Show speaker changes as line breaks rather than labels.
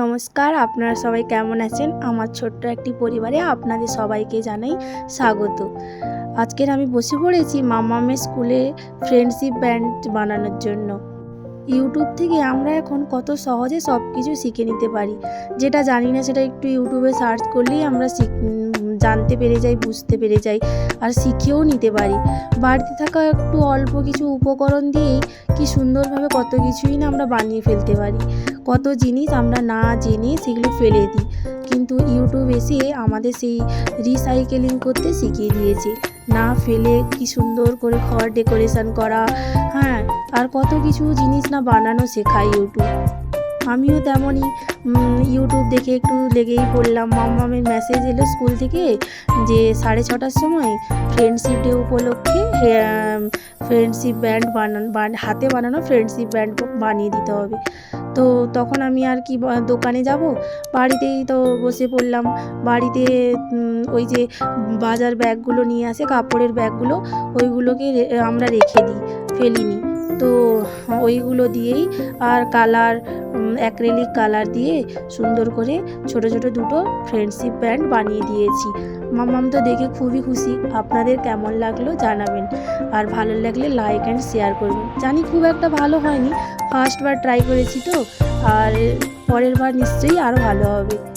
নমস্কার, আপনারা সবাই কেমন আছেন? আমার ছোট্ট একটি পরিবারে আপনাদের সবাইকে জানাই স্বাগত। আজকের আমি বসে পড়েছি মামামের স্কুলে ফ্রেন্ডশিপ ব্যান্ড বানানোর জন্য। ইউটিউব থেকে আমরা এখন কত সহজে সব কিছু শিখে নিতে পারি। যেটা জানি না, সেটা একটু ইউটিউবে সার্চ করলেই আমরা শিখ জানতে পেরে যাই, বুঝতে পেরে যাই আর শিখেও নিতে পারি। বাড়িতে থাকা একটু অল্প কিছু উপকরণ দিয়েই কি সুন্দরভাবে কত কিছুই না আমরা বানিয়ে ফেলতে পারি। কত জিনিস আমরা না জেনে সেগুলো ফেলে দিই। কিন্তু ইউটিউব এসে আমাদের সেই রিসাইকেলিং করতে শিখিয়ে দিয়েছে। না ফেলে কি সুন্দর করে ঘর ডেকোরেশন করা হ্যাঁ আর কত কিছু জিনিস না বানানো শেখায় ইউটিউব। আমিও তেমনই ইউটিউব দেখে একটু লেগেই পড়লাম। মামামের মেসেজ এলো স্কুল থেকে যে সাড়ে ছটার সময় ফ্রেন্ডশিপ ডে উপলক্ষে ফ্রেন্ডশিপ ব্যান্ড বানান বান- হাতে বানানো ফ্রেন্ডশিপ ব্যান্ড বানিয়ে দিতে হবে। তো তখন আমি আর কি দোকানে যাব। বাড়িতেই তো বসে পড়লাম। বাড়িতে ওই যে বাজার ব্যাগগুলো নিয়ে আসে, কাপড়ের ব্যাগগুলো ওইগুলোকে আমরা রেখে দিই, ফেলিনি। তো ওইগুলো দিয়েই আর কালার অ্যাক্রেলিক কালার দিয়ে সুন্দর করে ছোট ছোট দুটো ফ্রেন্ডশিপ ব্যান্ড বানিয়ে দিয়েছি। মামাম তো দেখে খুবই খুশি। আপনাদের কেমন লাগল জানাবেন। আর ভালো লাগলে লাইক অ্যান্ড শেয়ার করবেন। জানি খুব একটা ভালো হয়নি। ফার্স্ট বার ট্রাই করেছি তো। আর পরের বার নিশ্চয়ই আরও ভালো হবে।